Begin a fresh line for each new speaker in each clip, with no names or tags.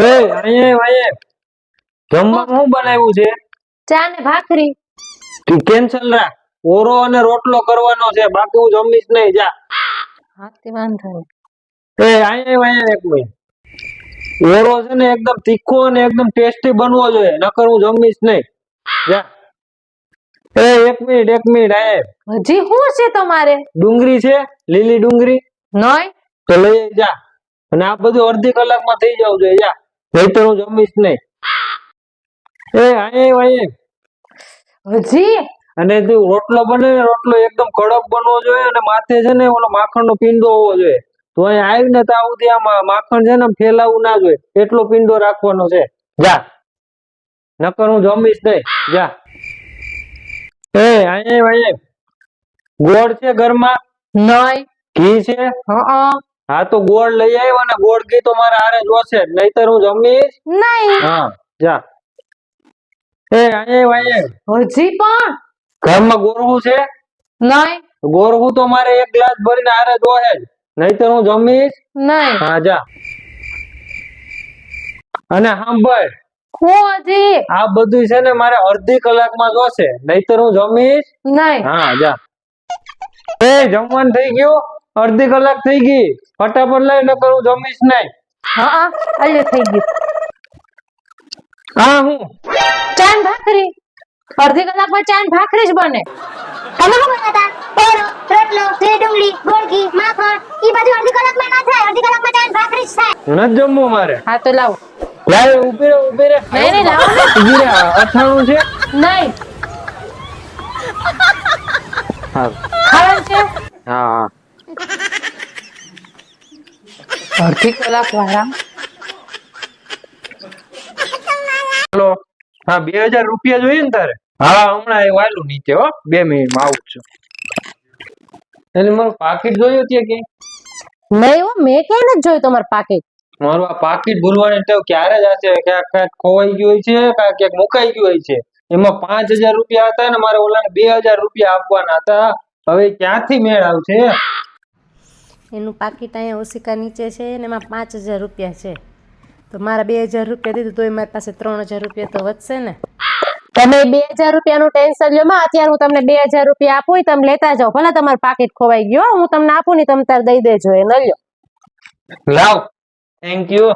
એ અહીંયા અહીંયા જમવામાં શું બનાવ્યું છે?
ચા ને ભાખરી.
તું કેન્સલ રાખ. ઓરો અને રોટલો કરવાનો છે બાકી હું જમીશ નહીં જા.
હા તે વાંધો
એ અહીંયા અહીંયા એક મિનિટ. ઓરો છે ને એકદમ તીખો અને એકદમ ટેસ્ટી બનવો જોઈએ નકર હું જમીશ નહીં. જા. એ એક મિનિટ એક મિનિટ આયા.
હજી શું છે તમારે?
ડુંગળી છે લીલી ડુંગળી?
નહીં
તો લઈ જા. અને આ બધું અડધી કલાકમાં થઈ જવું જોઈએ જા. નહીતર હું જમીશ નહીં. એ આયે અહીંયા
હજી?
અને તું રોટલો બને રોટલો એકદમ કડક બનવો જોઈએ અને માથે છે ને ઓલો માખણનો પિંડો હોવો જોઈએ. તો અહીં આવીને ત્યાં સુધી આમાં માખણ છે ને ફેલાવું ના જોઈએ. એટલો પિંડો રાખવાનો છે. જા. નકર હું જમીશ નહીં. જા. એ આયે અહીંયા ગોળ છે ઘરમાં?
નહીં.
ઘી છે?
હં.
હા તો ગોળ લઈ આવ્યો ને ગોળ ઘી તો મારા હારે જોશે. નહીતર હું જમીશ.
નહીં.
હા જા. એ આયે વાયે
હજી પણ?
ઘરમાં ગોરવું છે?
નહીં.
ગોરવું તો મારે એક ગ્લાસ ભરીને હારે જોશે નહીતર હું જમીશ?
નહીં.
હા જા. અને સાંભળ.
હું હજી?
આ બધું છે ને મારે અડધી કલાકમાં જોશે. નહીતર હું જમીશ?
નહીં.
હા જા. એ જમવાનું થઈ ગયું? અડધી કલાક થઈ ગઈ. ફટાફટ લઈ નકર હું જમીશ નહીં.
હા અલ્યો થઈ ગયું.
હા હું.
ચાન ભાખરી. અડધી કલાકમાં ચાન ભાખરી જ બને.
તમે શું રોટલો ડુંગળી માખણ ઈ બધું અડધી કલાકમાં ના થાય. અડધી કલાકમાં ચાય ને ભાખરી જ થાય.
નથી જમવું મારે.
હા તો લાવો.
લાય ઊભી રે ઊભી રે
નહીં નહીં લાવો
ઊભી રે અથાણું છે?
નહીં.
હા.
ખાવાનું છે?
હા.
અડધી કલાક વાળા
હલો. હા બે હજાર રૂપિયા જોઈએ ને તારે? હા હમણાં એ વાયલું નીચે હો. બે મિનિટમાં આવું છું. એટલે મારું પાકીટ જોયું ત્યાં કે?
નહીં હો મેં ક્યાંય નથી જોયું તમારું પાકીટ?
મારું આ પાકીટ ભૂલવાની ટેવ ક્યારે જ હશે? ક્યાંક ક્યાંક ખોવાઈ ગયું હોય છે ક્યાંક ક્યાંક મુકાઈ ગયું હોય છે. એમાં પાંચ હજાર રૂપિયા હતા ને મારે ઓલાને બે હજાર રૂપિયા આપવાના હતા. હવે ક્યાંથી મેળ આવશે?
એનું પાકીટ અહીંયા ઓશિકા નીચે છે ને એમાં પાંચ હજાર રૂપિયા છે. તો મારા બે હજાર રૂપિયા દીધું તોય મારી પાસે ત્રણ હજાર રૂપિયા તો વધશે ને? તમે બે હજાર રૂપિયાનું ટેન્શન લ્યો માં અત્યારે હું તમને બે હજાર રૂપિયા આપું તમે લેતા જાઓ. ભલે તમારું પાકીટ ખોવાઈ ગયો હું તમને આપું ને તમે તાર દઈ દેજો એ ન લ્યો.
લાવ. થેન્ક યુ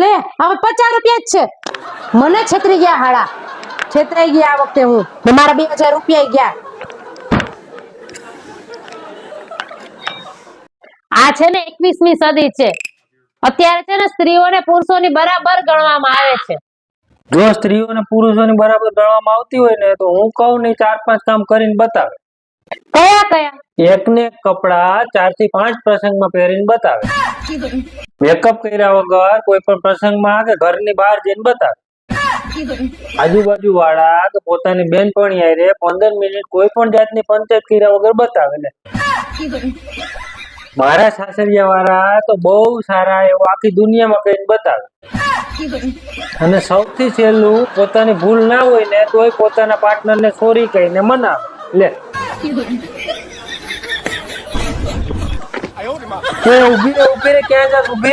લે હવે પચાસ રૂપિયા જ છે. મને છત્રી ગયા હાડા છેતરાઈ ગયા આ વખતે હું. ને મારા બે હજાર રૂપિયા ગયા. આ છે ને એકવીસમી સદી છે. અત્યારે છે ને સ્ત્રીઓને પુરુષોની બરાબર ગણવામાં આવે છે.
જો સ્ત્રીઓ અને પુરુષોની બરાબર ગણવામાં આવતી હોય ને તો હું કહું ને ચાર પાંચ કામ કરીને બતાવે.
કયા કયા?
એક ને કપડા ચારથી પાંચ પ્રસંગમાં પહેરીને બતાવે. મેકઅપ કર્યા વગર કોઈ પણ પ્રસંગમાં કે ઘરની બહાર જઈને બતાવે. આજુબાજુ વાળા કે પોતાની બેનપણી હારે પંદર મિનિટ કોઈ પણ જાતની પંચાયત કર્યા વગર બતાવે મારા સાસરિયા વાળા તો બહુ સારા એવું આખી દુનિયામાં કઈ બતાવે. અને સૌથી છેલ્લું પોતાની ભૂલ ના હોય ને તોય પોતાના પાર્ટનર ને સોરી કહીને મનાવે. લે. ઊભી રે ઊભી રે ક્યાં જા ઊભી.